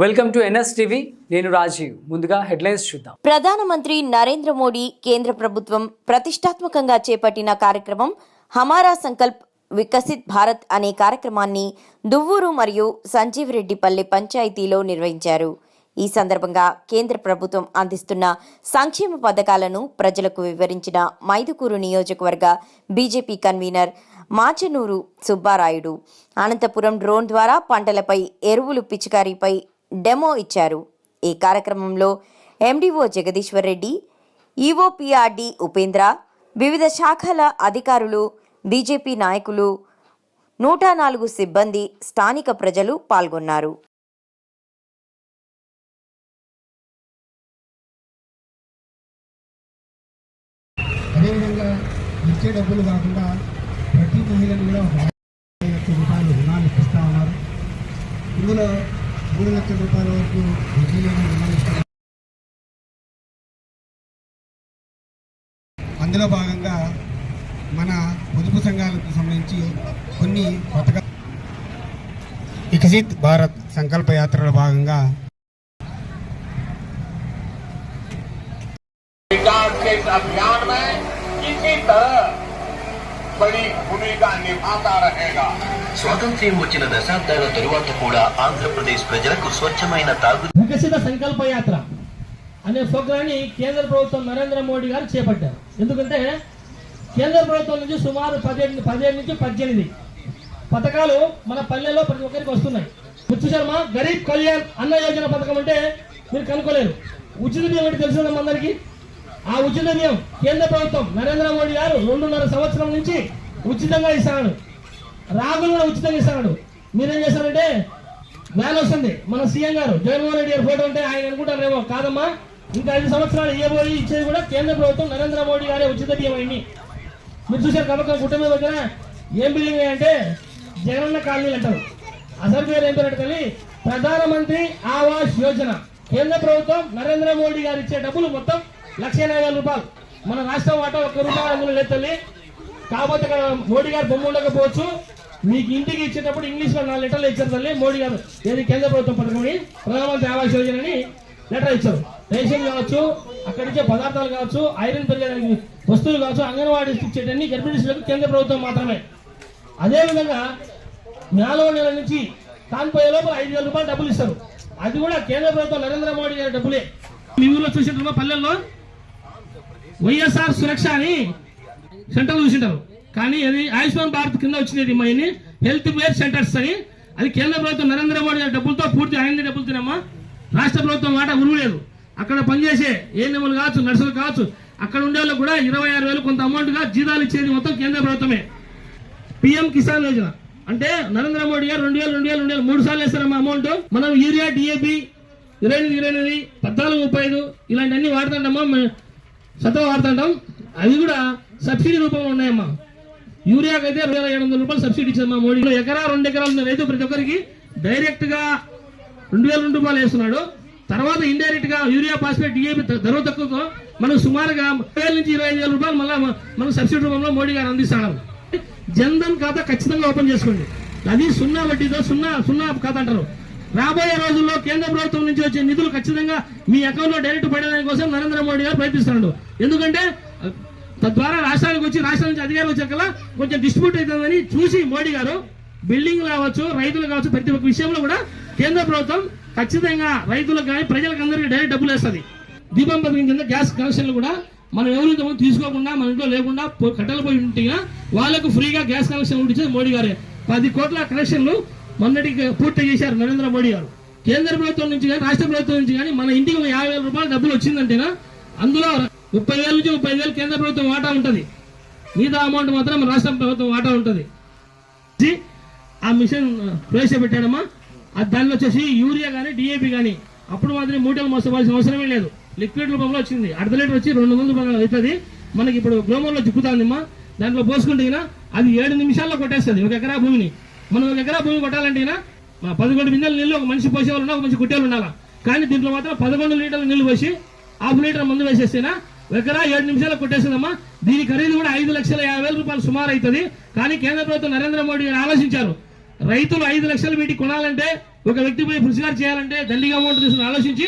Welcome to NS TV. నేను రాజీవ్. ముందుగా headlines చూద్దాం. ప్రధానమంత్రి నరేంద్ర మోడీ కేంద్ర ప్రభుత్వం ప్రతిష్టాత్మకంగా చేపట్టిన కార్యక్రమం హమారా సంకల్ప్ వికసిత్ భారత్ అనే కార్యక్రమాన్ని దువ్వూరు మరియు సంజీవ్ రెడ్డిపల్లి పంచాయతీలో నిర్వహించారు. ఈ సందర్భంగా కేంద్ర ప్రభుత్వం అందిస్తున్న సంక్షేమ పథకాలను ప్రజలకు వివరించిన మైదుకూరు నియోజకవర్గ BJP convener Machanuru Subbarayudu. Anantapur drone ద్వారా పంటలపై ఎరువులు పిచికారీపై డెమో ఇచ్చారు. ఈ కార్యక్రమంలో ఎండిఓ జగదీశ్వర్ రెడ్డి ఈఓపిఆర్డి ఉపేంద్ర వివిధ శాఖల అధికారులు బీజేపీ నాయకులు నూట నాలుగు సిబ్బంది స్థానిక ప్రజలు పాల్గొన్నారు. అదేవిధంగా ఇచ్చే డబ్బులు కాకుండా ప్రతి మహిళను కూడా ఒక రూపాయలు రుణాలు ఇప్పిస్తా ఉన్నారు. ఇందులో మూడు లక్షల రూపాయల వరకు వడ్డీ లేని రుణాలు ఇస్తున్నారు అందులో భాగంగా మన పొదుపు సంఘాలకు సంబంధించి కొన్ని పథకాలు వికసిత్ భారత్ సంకల్ప యాత్రలో భాగంగా विकास के इस अभियान में इसी तरह बड़ी भूमिका निभाता रहेगा స్వాతంత్ర్యం వచ్చిన దశాబ్దాల తరువాత కూడా ఆంధ్రప్రదేశ్ ప్రజలకు స్వచ్ఛమైన తాగు వికసిత సంకల్ప యాత్ర అనే ప్రోగ్రాన్ని కేంద్ర ప్రభుత్వం నరేంద్ర మోడీ గారు చేపట్టారు ఎందుకంటే కేంద్ర ప్రభుత్వం నుంచి సుమారు పదిహేడు పదిహేడు నుంచి పద్దెనిమిది పథకాలు మన పల్లెల్లో ప్రతి ఒక్కరికి వస్తున్నాయి ముచ్చు శర్మ గరీబ్ కళ్యాణ్ అన్న యోజన పథకం అంటే మీరు కనుక్కోలేరు ఉచిత బియ్యం అంటే తెలిసిందమ్మా అందరికీ ఆ ఉచిత బియ్యం కేంద్ర ప్రభుత్వం నరేంద్ర మోడీ గారు రెండున్నర సంవత్సరం నుంచి ఉచితంగా ఇస్తాడు. రాగులు కూడా ఉచితంగా ఇస్తాడు. మీరేం చేస్తారంటే వ్యాన్ వస్తుంది. మన సీఎం గారు జగన్మోహన్ రెడ్డి గారి ఫోటో ఉంటే ఆయన అనుకుంటారేమో. కాదమ్మా ఇంకా ఐదు సంవత్సరాలు ఇవ్వబోయి ఇచ్చేది కూడా కేంద్ర ప్రభుత్వం నరేంద్ర మోడీ గారే ఉచిత బియ్యం అయింది. మీరు చూసారు కమకం కుటుంబం దగ్గర ఏం బిల్డింగ్ అంటే జగనన్న కాలనీలు అంటారు. అసలు పేరు ఏం పేరు తల్లి ప్రధానమంత్రి ఆవాస్ యోజన. కేంద్ర ప్రభుత్వం నరేంద్ర మోడీ గారు ఇచ్చే డబ్బులు మొత్తం లక్ష ఎనభై రూపాయలు. మన రాష్ట్రం వాటా ఒక్క రూపాయలు అందులో లేదు కాకపోతే ఇక్కడ మోడీ గారు బొమ్మ ఉండకపోవచ్చు. మీకు ఇంటికి ఇచ్చేటప్పుడు ఇంగ్లీష్లో నాలుగు లెటర్లు ఇచ్చారు తల్లి. మోడీ గారు ఏది కేంద్ర ప్రభుత్వం పథకమని ప్రధానమంత్రి ఆవాస్ యోజన అని లెటర్ ఇచ్చారు. రేషన్ కావచ్చు అక్కడి నుంచే పదార్థాలు కావచ్చు ఐరన్ పెరిగేదానికి వస్తువులు కావచ్చు అంగన్వాడీ ఇచ్చేటన్ని గర్భిణీలకు కేంద్ర ప్రభుత్వం మాత్రమే. అదేవిధంగా నాలుగో నెల నుంచి కాన్పోయే లోపల ఐదు వేల రూపాయలు డబ్బులు ఇస్తారు. అది కూడా కేంద్ర ప్రభుత్వం నరేంద్ర మోడీ గారి డబ్బులే. మీ ఊర్లో చూసింటారు పల్లెల్లో? వైఎస్ఆర్ సురక్ష అని సెంటర్ చూసింటారు. కానీ అది ఆయుష్మాన్ భారత్ కింద వచ్చింది మా హెల్త్ కేర్ సెంటర్స్ అని. అది కేంద్ర ప్రభుత్వం నరేంద్ర మోడీ డబ్బులతో పూర్తి ఆయన డబ్బులతోనమ్మా రాష్ట్ర ప్రభుత్వం మాట ఉరువులేదు అక్కడ పనిచేసే ఏ కావచ్చు నర్సులు కావచ్చు అక్కడ ఉండే వాళ్ళకు కూడా ఇరవై ఆరు వేలు కొంత అమౌంట్గా జీతాలు ఇచ్చేది మొత్తం కేంద్ర ప్రభుత్వమే. పిఎం కిసాన్ యోజన. అంటే నరేంద్ర మోడీ గారు రెండు వేలు రెండు వేలు రెండు వేలు మూడు సార్లు వేస్తారమ్మా అమౌంట్. మనం యూరియా డిఏపి ఇరవై ఎనిమిది ఇరవై ఎనిమిది పద్నాలుగు ముప్పై ఐదు ఇలాంటివన్నీ వాడుతుంటామా సత్వ వాడుతుంటాం అవి కూడా సబ్సిడీ రూపంలో ఉన్నాయమ్మా. యూరియాకి అయితే రెండు వేల ఏడు వందల రూపాయలు సబ్సిడీ ఇచ్చిందమ్మా మోడీ. ఎకరా రెండు ఎకరాలు రైతు ప్రతి ఒక్కరికి డైరెక్ట్గా రెండు వేల రెండు రూపాయలు వేస్తున్నాడు. తర్వాత ఇండైరెక్ట్గా యూరియా పాస్పేట్ డిఏపి ధర తక్కువతో మనం సుమారుగా ముప్పై వేల నుంచి ఇరవై ఐదు వేల రూపాయలు మళ్ళీ మనం సబ్సిడీ రూపంలో మోడీ గారు అందిస్తున్నారు. జన్ధన్ ఖాతా ఖచ్చితంగా ఓపెన్ చేసుకోండి. అది సున్నా వడ్డీతో సున్నా సున్నా ఖాతా అంటారు. రాబోయే రోజుల్లో కేంద్ర ప్రభుత్వం నుంచి వచ్చే నిధులు ఖచ్చితంగా మీ అకౌంట్లో డైరెక్ట్ పడేదాని కోసం నరేంద్ర మోడీ గారు ప్రయత్నిస్తున్నాడు. ఎందుకంటే తద్వారా రాష్ట్రానికి వచ్చి రాష్ట్రం నుంచి అధికారులు వచ్చాక కొంచెం డిస్ట్రిబ్యూట్ అవుతుందని చూసి మోడీ గారు బిల్డింగ్ కావచ్చు రైతులు కావచ్చు ప్రతి ఒక్క విషయంలో కూడా కేంద్ర ప్రభుత్వం ఖచ్చితంగా రైతులకు కానీ ప్రజలకు అందరికీ డైరెక్ట్ డబ్బులు వేస్తుంది. దీపం పథకం కింద గ్యాస్ కనెక్షన్లు కూడా మనం ఎవరు తీసుకోకుండా మన ఇంట్లో లేకుండా కట్టలు కట్టెలు పోయి ఉంటే వాళ్ళకు ఫ్రీగా గ్యాస్ కనెక్షన్ ఉండించేది మోడీ గారే. పది కోట్ల కనెక్షన్లు మొన్నటికి పూర్తి చేశారు నరేంద్ర మోడీ గారు. కేంద్ర ప్రభుత్వం నుంచి కానీ రాష్ట్ర ప్రభుత్వం నుంచి కానీ మన ఇంటికి యాభై వేల రూపాయలు డబ్బులు వచ్చిందంటేనా? అందులో ముప్పై వేల నుంచి ముప్పై వేలు కేంద్ర ప్రభుత్వం వాటా ఉంటుంది. మిగతా అమౌంట్ మాత్రం మన రాష్ట్ర ప్రభుత్వం వాటా ఉంటుంది. ఆ మిషన్ ప్రవేశపెట్టాడమ్మా. అది దానిలో వచ్చేసి యూరియా కానీ డిఏపి కానీ అప్పుడు మాత్రం మూటలు మోసపోవాల్సిన అవసరమే లేదు. లిక్విడ్ రూపంలో వచ్చింది. అర్ధ లీటర్ వచ్చి రెండు వందల రూపాయలు అవుతుంది. మనకి ఇప్పుడు గ్లోమర్లో చిక్కుతాందమ్మా. దాంట్లో పోసుకుంటే అది ఏడు నిమిషాల్లో కొట్టేస్తుంది. ఒక ఎకరా భూమిని. మనం ఒక ఎకరా భూమి కొట్టాలంటే పదకొండు బిందెల నీళ్ళు ఒక మనిషి పోసేవాళ్ళు ఉన్నా ఒక మనిషి కుట్టేవాళ్ళు ఉండాలా కానీ దీంట్లో మాత్రం పదకొండు లీటర్ల నీళ్ళు పోసి హాఫ్ లీటర్ మందు వేసేస్తేనా ఎకరా ఏడు నిమిషాలు కొట్టేస్తుందమ్మా. దీని ఖరీదు కూడా ఐదు లక్షల యాభై వేల రూపాయలు సుమారు అవుతుంది. కానీ కేంద్ర ప్రభుత్వం నరేంద్ర మోడీ గారు ఆలోచించారు. రైతులు ఐదు లక్షలు వీటికి కొనాలంటే ఒక వ్యక్తి పోయి పురస్కారం చేయాలంటే దండిగా అమౌంట్ తీసుకుని ఆలోచించి